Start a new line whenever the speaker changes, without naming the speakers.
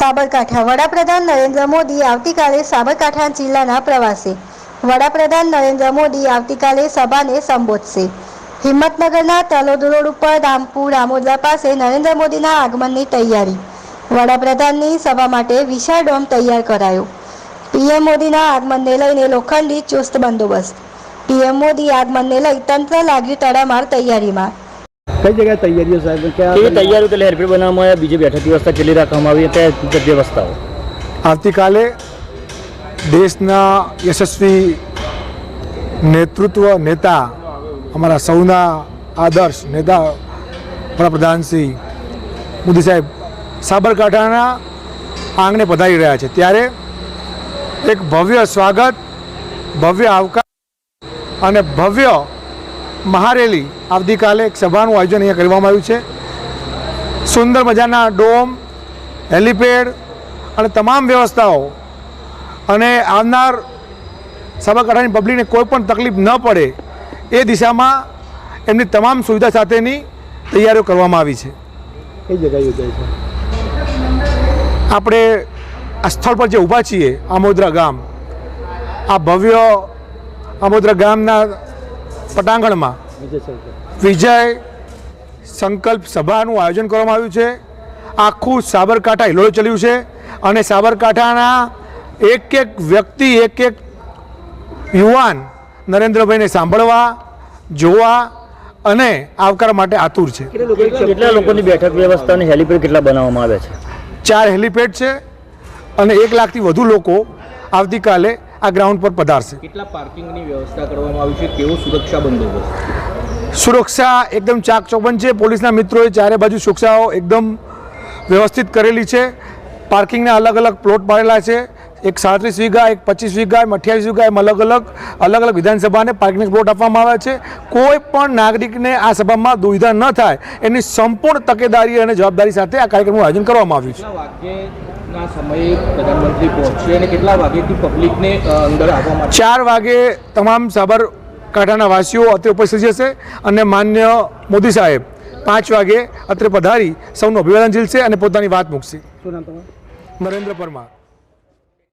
સાબરકાંઠા. વડાપ્રધાન નરેન્દ્ર મોદી આવતીકાલે સાબરકાંઠા જિલ્લાના પ્રવાસે. વડાપ્રધાન નરેન્દ્ર મોદી આવતીકાલે સભાને સંબોધશે. હિંમતનગરના તલોદ રોડ ઉપર રામપુર રામોદરા પાસે નરેન્દ્ર મોદીના આગમનની તૈયારી. વડાપ્રધાનની સભા માટે વિશાળ ડોમ તૈયાર કરાયો. પીએમ મોદીના આગમનને લઈને લોખંડી ચુસ્ત બંદોબસ્ત. પીએમ મોદી આગમનને લઈ તંત્ર લાગ્યું તડામાર તૈયારીમાં.
કઈ જગ્યાએ તૈયારીઓ સાહેબ?
કેવી તૈયારીઓ એટલે હેરફેર બનાવવામાં આવ્યા બીજી બેઠક વ્યવસ્થા કેટલી રાખવામાં આવી ત્યાં તે વ્યવસ્થાઓ.
આવતીકાલે દેશના યશસ્વી નેતૃત્વ નેતા અમારા સૌના આદર્શ નેતા વડાપ્રધાન શ્રી મોદી સાહેબ સાબરકાંઠાના આંગણે પધારી રહ્યા છે. ત્યારે એક ભવ્ય સ્વાગત ભવ્ય આવકાર અને ભવ્ય મહારેલી આવતીકાલે એક સભાનું આયોજન અહીંયા કરવામાં આવ્યું છે. સુંદર મજાના ડોમ હેલિપેડ અને તમામ વ્યવસ્થાઓ અને આવનાર સાબરકાંઠાની પબ્લિકને કોઈ પણ તકલીફ ન પડે એ દિશામાં એમની તમામ સુવિધા સાથેની તૈયારીઓ કરવામાં આવી છે.
કઈ જગ્યાએ યોજાય છે?
આપણે આ સ્થળ પર જે ઊભા છીએ આમોદરા ગામ. આ ભવ્ય આમોદરા ગામના પટાંગણમાં
વિજય
સંકલ્પ સભાનું આયોજન કરવામાં આવ્યું છે. આખું સાબરકાંઠા હિલોળે ચલ્યું છે અને સાબરકાંઠાના એક એક વ્યક્તિ એક એક યુવાન નરેન્દ્રભાઈને સાંભળવા જોવા અને આવકાર માટે આતુર છે.
કેટલા લોકોની બેઠક વ્યવસ્થા અને હેલિપેડ કેટલા બનાવવામાં આવ્યા છે?
ચાર હેલિપેડ છે અને એક લાખથી વધુ લોકો આવતીકાલે આ ગ્રાઉન્ડ પર પધારશે.
કેટલા પાર્કિંગની વ્યવસ્થા કરવામાં આવી છે? કેવો સુરક્ષા બંદોબસ્ત?
સુરક્ષા એકદમ ચાક ચોપન છે. પોલીસના મિત્રોએ ચારે બાજુ સુરક્ષાઓ એકદમ વ્યવસ્થિત કરેલી છે. પાર્કિંગના અલગ અલગ પ્લોટ પાડેલા છે. એક સાડત્રીસ વીઘા એક પચીસ વીઘા એમ અઠ્યાવીસ વીઘા એમ અલગ અલગ અલગ અલગ વિધાનસભાને પાર્કિંગ પ્લોટ આપવામાં આવ્યા છે. કોઈ પણ નાગરિકને આ સભામાં દુવિધા ન થાય. એની સંપૂર્ણ તકેદારી અને જવાબદારી સાથે આ કાર્યક્રમનું આયોજન કરવામાં આવ્યું છે.
કેટલા સમયે પ્રધાનમંત્રી પહોંચશે અને કેટલા વાગેથી પબ્લિકને અંદર આવવા
ચાર વાગે તમામ સાબરકાંઠાના વાસીઓ અત્રે ઉપસ્થિત જશે અને માન્ય મોદી સાહેબ પાંચ વાગે અત્રે પધારી સૌનું અભિવાદન ઝીલશે અને પોતાની વાત મૂકશે.
શું નામ તમારું?
નરેન્દ્ર પરમાર.